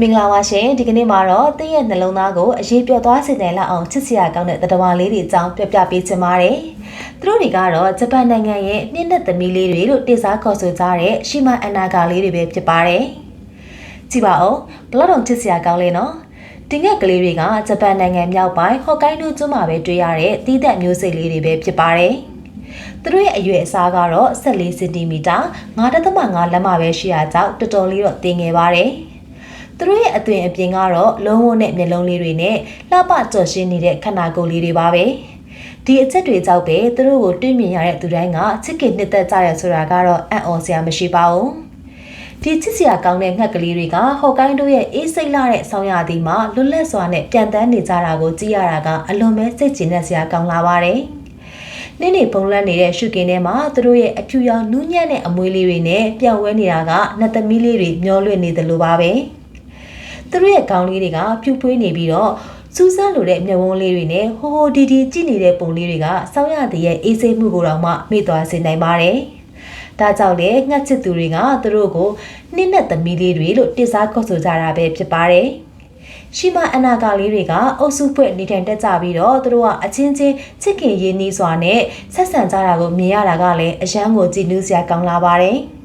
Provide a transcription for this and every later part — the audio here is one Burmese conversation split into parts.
မင်္ဂလာပါရှင်ဒီကနေ့မှာတော့တည့်ရဲ့နှလုံးသားကိုအရေးပြောသွားစေတယ်လောက်အောင်ချစ်စရာကောင်းတဲ့တတဝါလေးတွေအကြောင်းပြပြပေးချင်ပါတယ်သူတို့တွေကတော့ဂျပန်နိုင်ငံရဲ့နှင်းသက်သမီးလေးတွေလို့တင်စားခေါ်ဆိုကြတဲ့ရှီမာအန်နာဂါလေးတွေပဲဖြစ်ပါတယ်ကြည့်ပါဦးဘလောက်တော့ချစ်စရာကောင်းလဲနော်တင်ငက်ကလေးတွေကဂျပန်နိုင်ငံမြောက်ပိုင်းဟော့ကိုင်းဒိုကျွန်းမှာပဲတွေ့ရတဲ့တီးသက်မျိုးစိတ်လေးတွေပဲဖြစ်ပါတယ်သူတို့ရဲ့အရွယ်အစားကတော့14စင်တီမီတာ9.5လက်မပဲရှိတာကြောင့်တော်တော်လေးတော့တင်ငယ်ပါတယ်။ သူတို့ရဲ့အသွင်အပြင်ကတော့လုံးဝနဲ့မျက်လုံးလေးတွေနဲ့လှပကြော်ရှင်းနေတဲ့ခန္ဓာကိုယ်လေးတွေပါပဲ။ဒီအချက်တွေကြောင့်ပဲသူတို့ကိုတွေ့မြင်ရတဲ့သူတိုင်းကချစ်ခင်နှစ်သက်ကြရဆိုတာကတော့အံ့ဩစရာမရှိပါဘူး။ဒီချစ်စရာကောင်းတဲ့ငှက်ကလေးတွေကဟော်ကိုင်းတို့ရဲ့အေးစိတ်လာတဲ့ဆောင်းရာသီမှာလွတ်လပ်စွာနဲ့ပြန်တန်းနေကြတာကိုကြည့်ရတာကအလွန်ပဲစိတ်ကျဉ်တဲ့စရာကောင်းလာပါတယ်။နင်းနေပုံလန့်နေတဲ့ရှုကင်းထဲမှာသူတို့ရဲ့အဖြူရောင်နူးညံ့တဲ့အမွေးလေးတွေနဲ့ပြောင်းဝဲနေတာကနှစ်သမီးလေးတွေမျောလွင့်နေတယ်လို့ပါပဲ သူတို့ရဲ့ခေါင်းလေးတွေကဖြူဖွေးနေပြီးတော့စူးစမ်းလိုတဲ့မျက်ဝန်းလေးတွေနဲ့ဟိုဟိုဒီဒီကြည့်နေတဲ့ပုံလေးတွေကစောင်းရတဲ့ရဲ့အေးစိတ်မှုကိုတော့မှမေ့သွားစေနိုင်ပါတယ်ဒါကြောင့်လေငှက်ချစ်သူတွေကသူတို့ကိုနှင်းနဲ့သမီးလေးတွေလို့တိစားခေါ်ဆိုကြတာပဲဖြစ်ပါတယ်။ရှိမအနာကာလေးတွေကအုပ်စုဖွဲ့နေထိုင်တက်ကြပြီးတော့သူတို့ကအချင်းချင်းချစ်ခင်ရင်းနှီးစွာနဲ့ဆက်ဆံကြတာကိုမြင်ရတာကလည်းအယမ်းကိုကြည်နူးစရာကောင်းလာပါတယ်။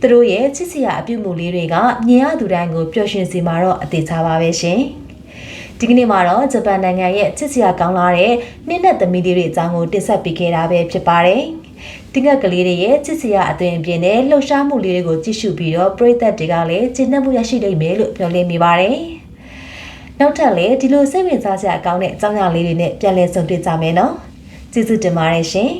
သူတို့ရဲ့ချစ်စရာအပြုမှုလေးတွေကမြင်ရသူတိုင်းကိုပျော်ရွှင်စေမှာတော့အသေးချပါပဲရှင်။ဒီကနေ့မှာတော့ဂျပန်နိုင်ငံရဲ့ချစ်စရာကောင်းလာတဲ့နှင်းနဲ့သမီးလေးတွေအကြောင်းကိုတင်ဆက်ပေးခဲ့တာပဲဖြစ်ပါတယ်။တင်ငက်ကလေးတွေရဲ့ချစ်စရာအသွင်အပြင်နဲ့လှုပ်ရှားမှုလေးတွေကိုကြည့်ရှုပြီးတော့ပရိသတ်တွေကလည်းကျင့်နှံ့မှုရရှိနိုင်မယ်လို့ပြောလင်းမိပါတယ်။နောက်ထပ်လည်းဒီလိုစိတ်ဝင်စားစရာအကောင်းတဲ့အကြောင်းအရာလေးတွေနဲ့ပြန်လည်ဆုံတွေ့ကြမယ်နော်ကျေးဇူးတင်ပါတယ်ရှင်